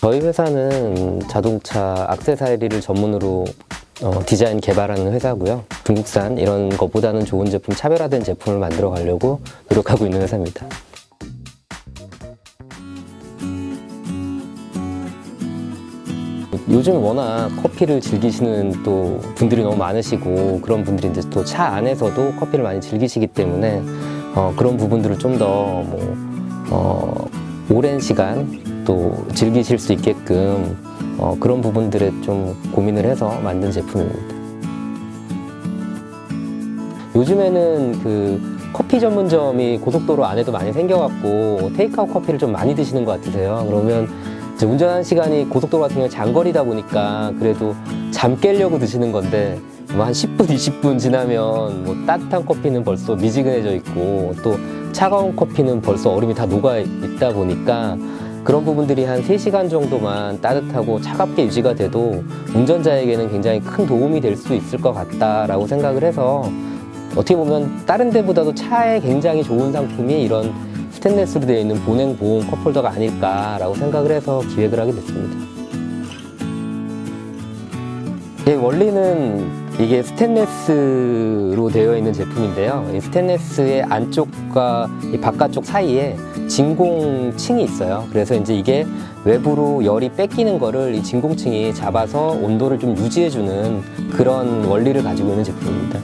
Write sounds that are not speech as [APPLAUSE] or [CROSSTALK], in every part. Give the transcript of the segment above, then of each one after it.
저희 회사는 자동차 악세사리를 전문으로 어, 디자인 개발하는 회사고요. 중국산 이런 것보다는 좋은 제품, 차별화된 제품을 만들어 가려고 노력하고 있는 회사입니다. 요즘 워낙 커피를 즐기시는 또 분들이 너무 많으시고 그런 분들이 이제 또 차 안에서도 커피를 많이 즐기시기 때문에 어, 그런 부분들을 좀더 뭐, 어, 오랜 시간 또 즐기실 수 있게끔 어, 그런 부분들에 좀 고민을 해서 만든 제품입니다. 요즘에는 그 커피 전문점이 고속도로 안에도 많이 생겨갖고 테이크아웃 커피를 좀 많이 드시는 것 같으세요. 그러면 이제 운전하는 시간이 고속도로 같은 경우 장거리다 보니까 그래도 잠 깨려고 드시는 건데 뭐 한 10분, 20분 지나면 뭐 따뜻한 커피는 벌써 미지근해져 있고 또 차가운 커피는 벌써 얼음이 다 녹아 있다 보니까 그런 부분들이 한 3시간 정도만 따뜻하고 차갑게 유지가 돼도 운전자에게는 굉장히 큰 도움이 될 수 있을 것 같다라고 생각을 해서 어떻게 보면 다른 데보다도 차에 굉장히 좋은 상품이 이런 스테인레스로 되어 있는 보냉 보온 컵홀더가 아닐까라고 생각을 해서 기획을 하게 됐습니다. 예, 원리는 이게 스테인레스로 되어 있는 제품인데요. 이 스테인레스의 안쪽과 이 바깥쪽 사이에 진공층이 있어요. 그래서 이제 이게 외부로 열이 뺏기는 거를 이 진공층이 잡아서 온도를 좀 유지해주는 그런 원리를 가지고 있는 제품입니다.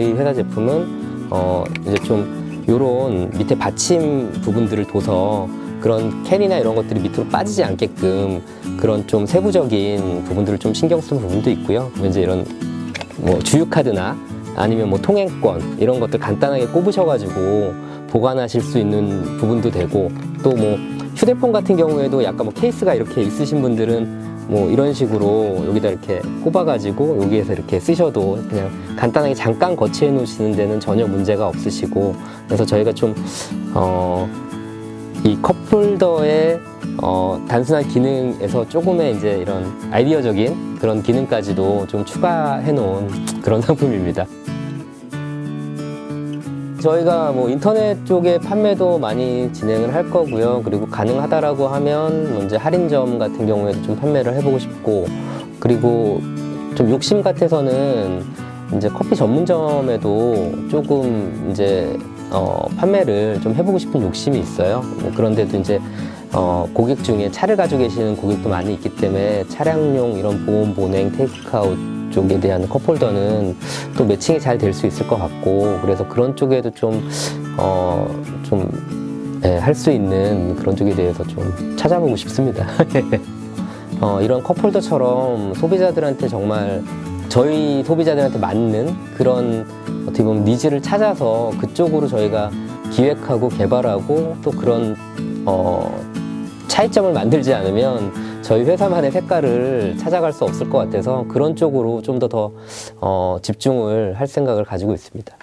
이 회사 제품은 어 이제 좀 요런 밑에 받침 부분들을 둬서 그런 캔이나 이런 것들이 밑으로 빠지지 않게끔 그런 좀 세부적인 부분들을 좀 신경 쓴 부분도 있고요. 이제 이런 뭐 주유 카드나 아니면 뭐 통행권 이런 것들 간단하게 꼽으셔가지고 보관하실 수 있는 부분도 되고 또 뭐 휴대폰 같은 경우에도 약간 뭐 케이스가 이렇게 있으신 분들은 뭐 이런 식으로 여기다 이렇게 꼽아가지고 여기에서 이렇게 쓰셔도 그냥 간단하게 잠깐 거치해 놓으시는 데는 전혀 문제가 없으시고 그래서 저희가 좀 어, 이 컵홀더의 어, 단순한 기능에서 조금의 이제 이런 아이디어적인 그런 기능까지도 좀 추가해 놓은 그런 상품입니다. 저희가 뭐 인터넷 쪽에 판매도 많이 진행을 할 거고요. 그리고 가능하다라고 하면 뭐 이제 할인점 같은 경우에도 좀 판매를 해보고 싶고, 그리고 좀 욕심 같아서는 이제 커피 전문점에도 조금 이제 어, 판매를 좀 해보고 싶은 욕심이 있어요. 뭐 그런데도 이제 어, 고객 중에 차를 가지고 계시는 고객도 많이 있기 때문에 차량용 이런 보온 보냉 테이크아웃 쪽에 대한 컵홀더는 또 매칭이 잘 될 수 있을 것 같고 그래서 그런 쪽에도 좀 어, 좀 예, 할수 있는 그런 쪽에 대해서 좀 찾아보고 싶습니다. [LAUGHS] 어, 이런 컵홀더처럼 소비자들한테 정말 저희 소비자들한테 맞는 그런 어떻게 보면 니즈를 찾아서 그쪽으로 저희가 기획하고 개발하고 또 그런 어, 차이점을 만들지 않으면 저희 회사만의 색깔을 찾아갈 수 없을 것 같아서 그런 쪽으로 좀 더더 어, 집중을 할 생각을 가지고 있습니다.